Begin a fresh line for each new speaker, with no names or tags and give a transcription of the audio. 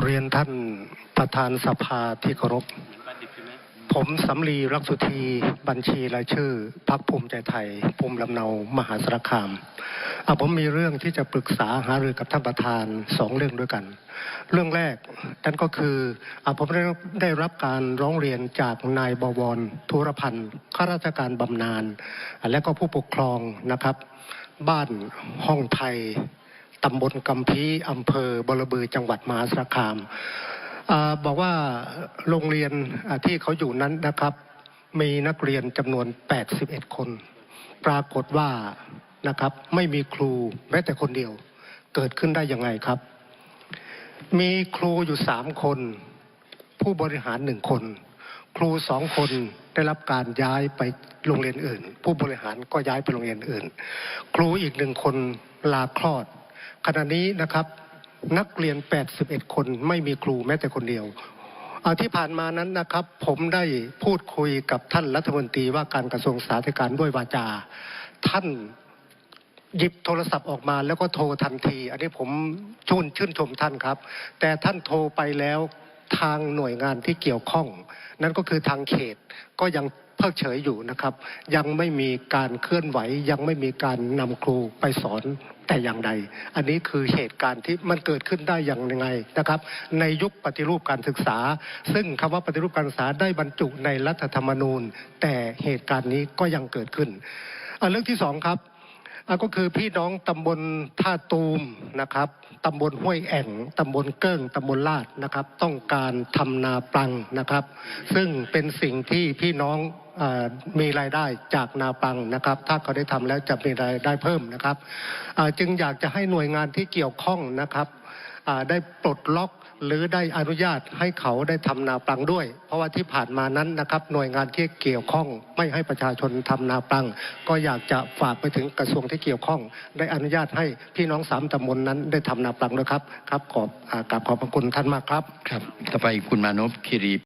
เรียนท่านประธานสภาที่เคารพ ผมสำลีรักสุธีบัญชีรายชื่อพักภูมิใจไทย ภูมิลำเนามหาสารคามอะผมมีเรื่องที่จะปรึกษาหารือกับท่านประธานสองเรื่องด้วยกัน เรื่องแรกนั่นก็คืออะผมได้ได้รับการร้องเรียนจากนายบวรธุรพันธ์ข้าราชการบำนาญและก็ผู้ปกครองนะครับ บ้านห้องไทย ตำบลกำพีอำเภอบรบือจังหวัดมหาสารคามอบอกว่าโรงเรียนที่เขาอยู่นั้นนะครับ มีนักเรียนจำนวน 81 คน ปรากฏว่านะครับไม่มีครูแม้แต่คนเดียว เกิดขึ้นได้ยังไงครับ มีครูอยู่สามคน ผู้บริหารหนึ่งคน ครูสองคนได้รับการย้ายไปโรงเรียนอื่น ผู้บริหารก็ย้ายไปโรงเรียนอื่น ครูอีกหนึ่งคนลาคลอด ขณะนี้นะครับนักเรียน 81 คนไม่มีครูแม้แต่คนเดียวที่ผ่านมานั้นนะครับ ผมได้พูดคุยกับท่านรัฐมนตรีว่าการกระทรวงสาธารณสุขด้วยวาจา ท่านหยิบโทรศัพท์ออกมาแล้วก็โทรทันที อันนี้ผมชื่นชื่นชมท่านครับ แต่ท่านโทรไปแล้วทางหน่วยงานที่เกี่ยวข้อง นั่นก็คือทางเขตก็ยัง กเฉยอยู่นะครับยังไม่มีการเคลื่อนไหวยังไม่มีการนำครูไปสอนแต่อย่างใด อันนี้คือเหตุการณ์ที่มันเกิดขึ้นได้อย่างไงนะครับ ในยุคปฏิรูปการศึกษา ซึ่งคำว่าปฏิรูปการศึกษาได้บรรจุในรัฐธรรมนูญ แต่เหตุการณ์นี้ก็ยังเกิดขึ้นเรื่องที่สองครับ ก็คือพี่น้องตำบลท่าตูมนะครับตำบลห้วยแอ่งตำบลเกิ้งตำบลลาดนะครับ ต้องการทำนาปลังนะครับ ซึ่งเป็นสิ่งที่พี่น้องมีรายได้จากนาปังนะครับ ถ้าเขาได้ทำแล้วจะมีรายได้เพิ่มนะครับ จึงอยากจะให้หน่วยงานที่เกี่ยวข้องนะครับ ได้ปลดล็อกหรือได้อนุญาตให้เขาได้ทำนาปลังด้วย เพราะว่าที่ผ่านมานั้นนะครับหน่วยงานที่เกี่ยวข้อง ไม่ให้ประชาชนทำนาปลัง ก็อยากจะฝากไปถึงกระทรวงที่เกี่ยวข้อง ได้อนุญาตให้พี่น้องสามตำบลนนั้นได้ทำนาปลังด้วยครับครับขอบกราบขอบพระคุณท่านมากครับ
ครับต่อไปคุณมานพคิรี